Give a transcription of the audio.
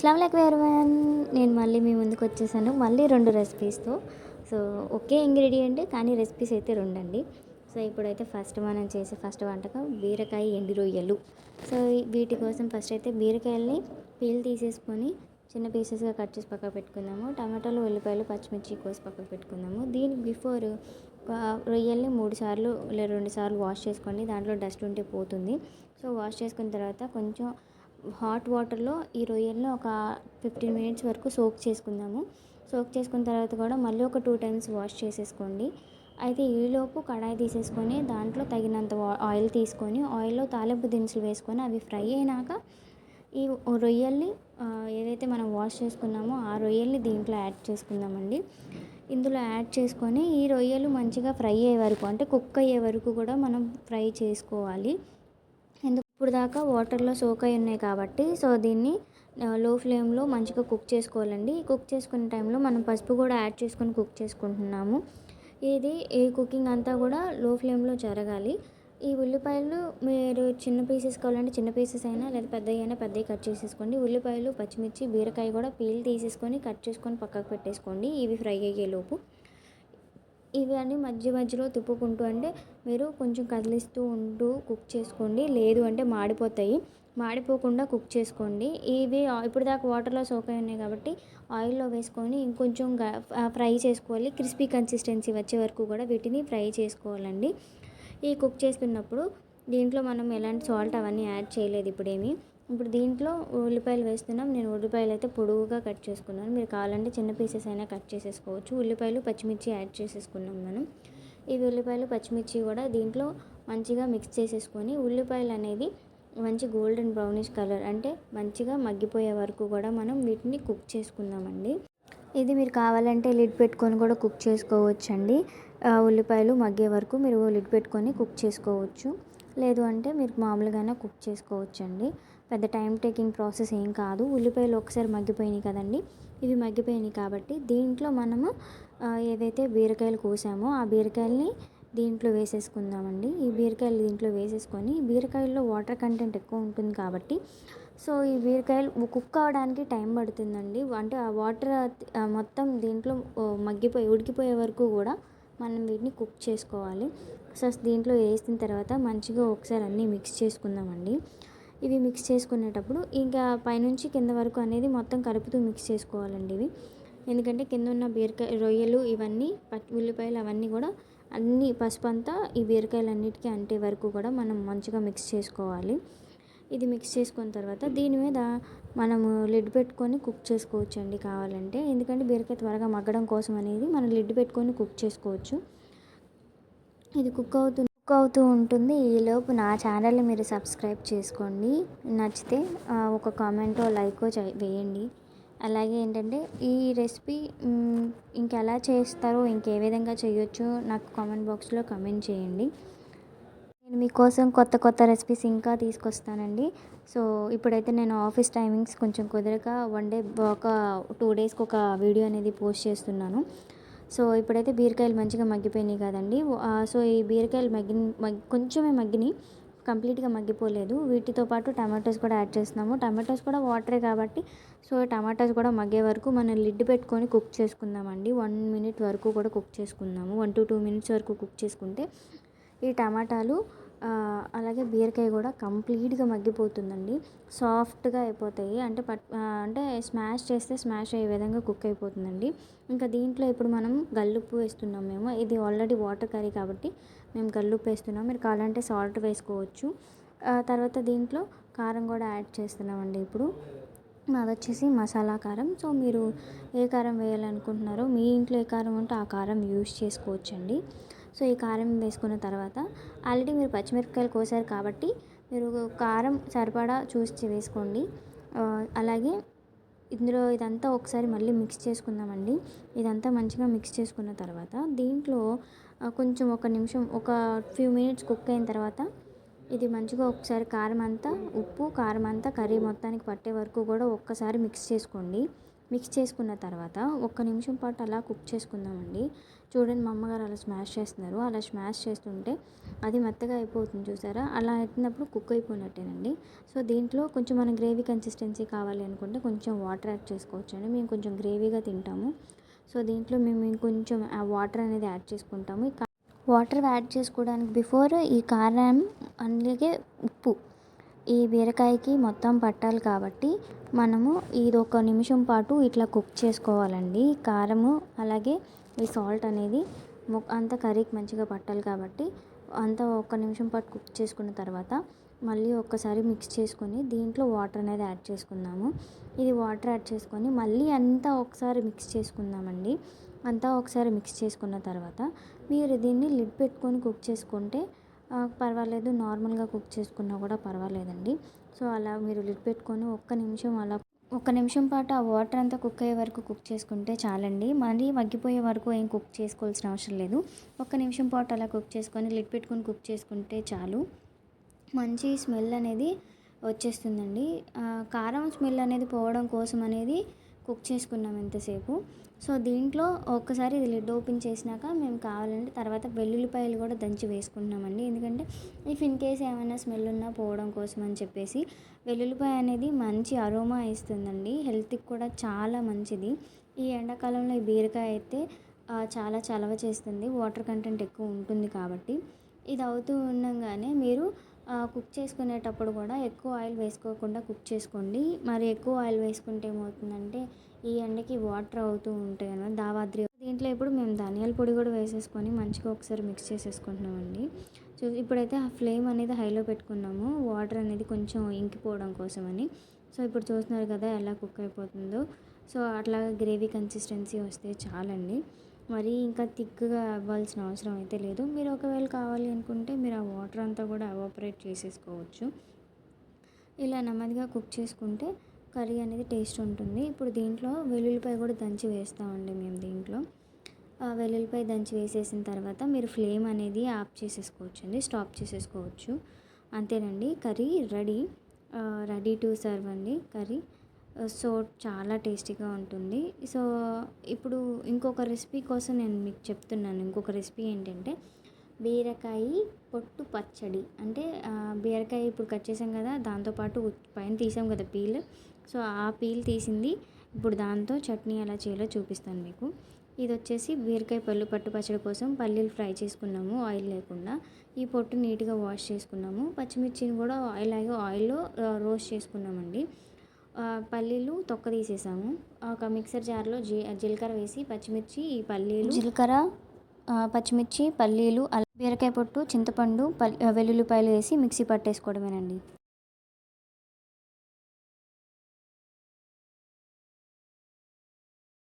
అస్సలం ఎవరివన్ నేను మళ్ళీ మీ ముందుకు వచ్చేసాను. మళ్ళీ రెండు రెసిపీస్తో సో ఒకే ఇంగ్రీడియంట్ కానీ రెసిపీస్ అయితే రెండండి. సో ఇప్పుడైతే ఫస్ట్ మనం చేసే ఫస్ట్ వంటకం బీరకాయ ఎండి రొయ్యలు. సో వీటి కోసం ఫస్ట్ అయితే బీరకాయల్ని పీల్ తీసేసుకొని చిన్న పీసెస్గా కట్ చేసి పక్కకు పెట్టుకుందాము. టమాటాలు ఉల్లిపాయలు పచ్చిమిర్చి కోసి పక్కకు పెట్టుకుందాము. దీనికి బిఫోర్ రొయ్యల్ని మూడు సార్లు లేదా రెండు సార్లు వాష్ చేసుకోండి. దాంట్లో డస్ట్ ఉంటే పోతుంది. సో వాష్ చేసుకున్న తర్వాత కొంచెం హాట్ వాటర్లో ఈ రొయ్యలను ఒక ఫిఫ్టీన్ మినిట్స్ వరకు సోక్ చేసుకుందాము. సోక్ చేసుకున్న తర్వాత కూడా మళ్ళీ ఒక టూ టైమ్స్ వాష్ చేసేసుకోండి. అయితే ఈలోపు కడాయి తీసేసుకొని దాంట్లో తగినంత వా- ఆయిల్ తీసుకొని ఆయిల్లో తాలింపు దినుసులు వేసుకొని అవి ఫ్రై అయినాక ఈ రొయ్యల్ని ఏదైతే మనం వాష్ చేసుకున్నామో ఆ రొయ్యల్ని దీంట్లో యాడ్ చేసుకుందామండి. ఇందులో యాడ్ చేసుకొని ఈ రొయ్యలు మంచిగా ఫ్రై అయ్యే వరకు అంటే కుక్ అయ్యే వరకు కూడా మనం ఫ్రై చేసుకోవాలి. ఇప్పుడు దాకా వాటర్లో సోక్ అయి ఉన్నాయి కాబట్టి సో దీన్ని లో ఫ్లేమ్లో మంచిగా కుక్ చేసుకోవాలండి. కుక్ చేసుకునే టైంలో మనం పసుపు కూడా యాడ్ చేసుకొని కుక్ చేసుకుంటున్నాము. ఇది ఈ కుకింగ్ అంతా కూడా లో ఫ్లేమ్లో జరగాలి. ఈ ఉల్లిపాయలు మీరు చిన్న పీసెస్ కావాలంటే చిన్న పీసెస్ అయినా లేదా పెద్దవి అయినా పెద్దవి కట్ చేసేసుకోండి. ఉల్లిపాయలు పచ్చిమిర్చి బీరకాయ కూడా పీల్ తీసేసుకొని కట్ చేసుకొని పక్కకు పెట్టేసుకోండి. ఇవి ఫ్రై అయ్యేలోపు. ఇవి అన్ని మధ్య మధ్యలో తిప్పుకుంటూ అంటే మీరు కొంచెం కదిలిస్తూ ఉంటూ కుక్ చేసుకోండి. లేదు అంటే మాడిపోతాయి. మాడిపోకుండా కుక్ చేసుకోండి. ఇవి ఇప్పుడు దాకా వాటర్లో సోక్ అయి ఉన్నాయి కాబట్టి ఆయిల్లో వేసుకొని ఇంకొంచెం ఫ్రై చేసుకోవాలి. క్రిస్పీ కన్సిస్టెన్సీ వచ్చే వరకు కూడా వీటిని ఫ్రై చేసుకోవాలండి. ఈ కుక్ చేస్తున్నప్పుడు దీంట్లో మనం ఎలాంటి సాల్ట్ అవన్నీ యాడ్ చేయలేదు ఇప్పుడేమి. ఇప్పుడు దీంట్లో ఉల్లిపాయలు వేస్తున్నాం. నేను ఉల్లిపాయలు అయితే పొడవుగా కట్ చేసుకున్నాను. మీరు కావాలంటే చిన్న పీసెస్ అయినా కట్ చేసేసుకోవచ్చు. ఉల్లిపాయలు పచ్చిమిర్చి యాడ్ చేసేసుకున్నాం మనం. ఈ ఉల్లిపాయలు పచ్చిమిర్చి కూడా దీంట్లో మంచిగా మిక్స్ చేసేసుకొని ఉల్లిపాయలు అనేది మంచి గోల్డెన్ బ్రౌనిష్ కలర్ అంటే మంచిగా మగ్గిపోయే వరకు కూడా మనం వీటిని కుక్ చేసుకుందామండి. ఇది మీరు కావాలంటే లిడ్ పెట్టుకొని కూడా కుక్ చేసుకోవచ్చండి. అండి ఉల్లిపాయలు మగ్గే వరకు మీరు లిడ్ పెట్టుకొని కుక్ చేసుకోవచ్చు. లేదు అంటే మీరు మామూలుగానే కుక్ చేసుకోవచ్చు అండి పెద్ద టైం టేకింగ్ ప్రాసెస్ ఏం కాదు. ఉల్లిపాయలు ఒకసారి మగ్గిపోయినాయి కదండి. ఇవి మగ్గిపోయినాయి కాబట్టి దీంట్లో మనము ఏదైతే బీరకాయలు కోసామో ఆ బీరకాయల్ని దీంట్లో వేసేసుకుందామండి. ఈ బీరకాయలు దీంట్లో వేసేసుకొని ఈ బీరకాయల్లో వాటర్ కంటెంట్ ఎక్కువ ఉంటుంది కాబట్టి సో ఈ బీరకాయలు కుక్ అవ్వడానికి టైం పడుతుందండి. అంటే ఆ వాటర్ మొత్తం దీంట్లో మగ్గిపోయి ఉడికిపోయే వరకు కూడా మనం వీటిని కుక్ చేసుకోవాలి. సో దీంట్లో వేసిన తర్వాత మంచిగా ఒకసారి అన్నీ మిక్స్ చేసుకుందామండి. ఇవి మిక్స్ చేసుకునేటప్పుడు ఇంకా పైనుంచి కింద వరకు అనేది మొత్తం కలుపుతూ మిక్స్ చేసుకోవాలండి ఇవి. ఎందుకంటే కింద ఉన్న బీరకాయ రొయ్యలు ఇవన్నీ ఉల్లిపాయలు అవన్నీ కూడా అన్ని పసుపు అంతా ఈ బీరకాయలు అన్నిటికీ అంటే వరకు కూడా మనం మంచిగా మిక్స్ చేసుకోవాలి. ఇది మిక్స్ చేసుకున్న తర్వాత దీని మీద మనము లిడ్ పెట్టుకొని కుక్ చేసుకోవచ్చు అండి కావాలంటే. ఎందుకంటే బీరకాయ త్వరగా మగ్గడం కోసం అనేది మనం లిడ్ పెట్టుకొని కుక్ చేసుకోవచ్చు. ఇది కుక్ అవుతుంది కుక్ అవుతూ ఉంటుంది ఈలోపు నా ఛానల్ని మీరు సబ్స్క్రైబ్ చేసుకోండి. నచ్చితే ఒక కామెంటో లైకో వేయండి. అలాగే ఏంటంటే ఈ రెసిపీ ఇంకెలా చేస్తారో ఇంకే విధంగా చేయొచ్చు నాకు కామెంట్ బాక్స్లో కామెంట్ చేయండి. నేను మీకోసం కొత్త కొత్త రెసిపీస్ ఇంకా తీసుకొస్తానండి. సో ఇప్పుడైతే నేను ఆఫీస్ టైమింగ్స్ కొంచెం కుదరక వన్ డే ఒక టూ డేస్కి ఒక వీడియో అనేది పోస్ట్ చేస్తున్నాను. సో ఇప్పుడైతే బీరకాయలు మంచిగా మగ్గిపోయినాయి కదండి. సో ఈ బీరకాయలు మగ్గి మగ్ కొంచెమే మగ్గినాయి కంప్లీట్గా మగ్గిపోలేదు. వీటితో పాటు టమాటోస్ కూడా యాడ్ చేస్తున్నాము. టమాటోస్ కూడా వాటరే కాబట్టి సో టమాటాస్ కూడా మగ్గే వరకు మనం లిడ్ పెట్టుకొని కుక్ చేసుకుందామండి. వన్ మినిట్ వరకు కూడా కుక్ చేసుకుందాము. వన్ టు టూ మినిట్స్ వరకు కుక్ చేసుకుంటే ఈ టమాటాలు అలాగే బీరకాయ కూడా కంప్లీట్గా మగ్గిపోతుందండి. సాఫ్ట్గా అయిపోతాయి. అంటే పట్ అంటే స్మాష్ చేస్తే స్మాష్ అయ్యే విధంగా కుక్ అయిపోతుందండి. ఇంకా దీంట్లో ఇప్పుడు మనం గల్లుప్పు వేస్తున్నాం మేము. ఇది ఆల్రెడీ వాటర్ కర్రీ కాబట్టి మేము గల్లుప్పు వేస్తున్నాం. మీరు కావాలంటే సాల్ట్ వేసుకోవచ్చు. తర్వాత దీంట్లో కారం కూడా యాడ్ చేస్తున్నామండి ఇప్పుడు. మాది వచ్చేసి మసాలా కారం. సో మీరు ఏ కారం వేయాలనుకుంటున్నారో మీ ఇంట్లో ఏ కారం ఉంటే ఆ కారం యూస్ చేసుకోవచ్చండి. సో ఈ కారం వేసుకున్న తర్వాత ఆల్రెడీ మీరు పచ్చిమిరపకాయలు కోసారు కాబట్టి మీరు కారం సరిపడా చూసి వేసుకోండి. అలాగే ఇందులో ఇదంతా ఒకసారి మళ్ళీ మిక్స్ చేసుకుందామండి. ఇదంతా మంచిగా మిక్స్ చేసుకున్న తర్వాత దీంట్లో కొంచెం ఒక నిమిషం ఒక ఫ్యూ మినిట్స్ కుక్ అయిన తర్వాత ఇది మంచిగా ఒకసారి కారం అంతా ఉప్పు కారం అంతా కర్రీ మొత్తానికి పట్టే వరకు కూడా ఒక్కసారి మిక్స్ చేసుకోండి. మిక్స్ చేసుకున్న తర్వాత ఒక్క నిమిషం పాటు అలా కుక్ చేసుకుందామండి. చూడండి మా అమ్మగారు అలా స్మాష్ చేస్తున్నారు. అలా స్మాష్ చేస్తుంటే అది మెత్తగా అయిపోతుంది చూసారా? అలా అయినప్పుడు కుక్ అయిపోయినట్టేనండి. సో దీంట్లో కొంచెం మన గ్రేవీ కన్సిస్టెన్సీ కావాలి అనుకుంటే కొంచెం వాటర్ యాడ్ చేసుకోవచ్చు అండి మేము కొంచెం గ్రేవీగా తింటాము. సో దీంట్లో మేము ఇంకొంచెం ఆ వాటర్ అనేది యాడ్ చేసుకుంటాము. వాటర్ యాడ్ చేసుకోవడానికి బిఫోర్ ఈ కారం అలాగే ఉప్పు. ఈ బీరకాయకి మొత్తం పట్టాలి కాబట్టి మనము ఇది ఒక నిమిషం పాటు ఇట్లా కుక్ చేసుకోవాలండి. కారము అలాగే ఈ సాల్ట్ అనేది అంత కర్రీకి మంచిగా పట్టాలి కాబట్టి అంతా ఒక నిమిషం పాటు కుక్ చేసుకున్న తర్వాత మళ్ళీ ఒక్కసారి మిక్స్ చేసుకొని దీంట్లో వాటర్ అనేది యాడ్ చేసుకుందాము. ఇది వాటర్ యాడ్ చేసుకొని మళ్ళీ అంతా ఒకసారి మిక్స్ చేసుకుందామండి. అంతా ఒకసారి మిక్స్ చేసుకున్న తర్వాత మీరు దీన్ని లిడ్ పెట్టుకొని కుక్ చేసుకుంటే పర్వాలేదు నార్మల్గా కుక్ చేసుకున్నా కూడా పర్వాలేదండి. సో అలా మీరు లిడ్ పెట్టుకొని ఒక్క నిమిషం అలా ఒక నిమిషం పాటు ఆ వాటర్ అంతా కుక్ అయ్యే వరకు కుక్ చేసుకుంటే చాలండి. మళ్ళీ మగ్గిపోయే వరకు ఏం కుక్ చేసుకోవాల్సిన అవసరం లేదు. ఒక్క నిమిషం పాటు అలా కుక్ చేసుకొని లిడ్ పెట్టుకొని కుక్ చేసుకుంటే చాలు. మంచి స్మెల్ అనేది వచ్చేస్తుందండి. కారం స్మెల్ అనేది పోవడం కోసం అనేది కుక్ చేసుకున్నాం ఎంతసేపు. సో దీంట్లో ఒక్కసారి ఇది లిడ్ ఓపెన్ చేసినాక మేము కావాలంటే తర్వాత వెల్లుల్లిపాయలు కూడా దంచి వేసుకుంటున్నామండి. ఎందుకంటే ఇఫ్ ఇన్ కేస్ ఏమైనా స్మెల్ ఉన్నా పోవడం కోసం అని చెప్పేసి వెల్లుల్లిపాయ అనేది మంచి అరోమా ఇస్తుందండి. హెల్త్కి కూడా చాలా మంచిది. ఈ ఎండాకాలంలో ఈ బీరకాయ అయితే చాలా చలవ చేస్తుంది. వాటర్ కంటెంట్ ఎక్కువ ఉంటుంది కాబట్టి. ఇది అవుతూ ఉండగానే మీరు కుక్ చేసుకునేటప్పుడు కూడా ఎక్కువ ఆయిల్ వేసుకోకుండా కుక్ చేసుకోండి. మరి ఎక్కువ ఆయిల్ వేసుకుంటే ఏమవుతుందంటే ఈ ఎండకి వాటర్ అవుతూ ఉంటాయి అనమాట దావాద్రి. దీంట్లో ఇప్పుడు మేము ధనియాల పొడి కూడా వేసేసుకొని మంచిగా ఒకసారి మిక్స్ చేసేసుకుంటున్నామండి. చూ ఇప్పుడైతే ఆ ఫ్లేమ్ అనేది హైలో పెట్టుకున్నాము. వాటర్ అనేది కొంచెం ఇంకిపోవడం కోసమని. సో ఇప్పుడు చూస్తున్నారు కదా ఎలా కుక్ అయిపోతుందో. సో అట్లా గ్రేవీ కన్సిస్టెన్సీ వస్తే చాలండి. మరి ఇంకా థిక్గా అవ్వాల్సిన అవసరం అయితే లేదు. మీరు ఒకవేళ కావాలి అనుకుంటే మీరు ఆ వాటర్ అంతా కూడా అవాపరేట్ చేసేసుకోవచ్చు. ఇలా నెమ్మదిగా కుక్ చేసుకుంటే కర్రీ అనేది టేస్ట్ ఉంటుంది. ఇప్పుడు దీంట్లో వెల్లుల్లిపాయ కూడా దంచి వేస్తామండి మేము దీంట్లో. వెల్లుల్లిపాయ దంచి వేసేసిన తర్వాత మీరు ఫ్లేమ్ అనేది ఆఫ్ చేసేసుకోవచ్చు అండి స్టాప్ చేసేసుకోవచ్చు. అంతేనండి. Curry ready. Ready to serve అండి కర్రీ. Uh, సో చాలా టేస్టీగా ఉంటుంది. సో ఇప్పుడు ఇంకొక రెసిపీ కోసం నేను మీకు చెప్తున్నాను. ఇంకొక రెసిపీ ఏంటంటే బీరకాయ పొట్టు పచ్చడి. అంటే బీరకాయ ఇప్పుడు కట్ చేసాం కదా దాంతోపాటు పైన తీసాం కదా పీల్. సో ఆ పీల్ తీసింది. ఇప్పుడు దాంతో చట్నీ ఎలా చేయాలో చూపిస్తాను మీకు. ఇది వచ్చేసి బీరకాయ పళ్ళు పట్టు పచ్చడి కోసం పల్లీలు ఫ్రై చేసుకున్నాము ఆయిల్ లేకుండా. ఈ పొట్టు నీట్గా వాష్ చేసుకున్నాము. పచ్చిమిర్చిని కూడా ఇలాగే ఆయిల్లో రోస్ట్ చేసుకున్నామండి. పల్లీలు తొక్క తీసేసాము. ఒక మిక్సర్ జార్లో జీ జీలకర్ర వేసి పచ్చిమిర్చి ఈ పల్లీలు. జీలకర్ర పచ్చిమిర్చి పల్లీలు అల్ల- బీరకాయ పొట్టు చింతపండు పల్ వెల్లుల్లిపాయలు వేసి మిక్సీ పట్టేసుకోవడమేనండి.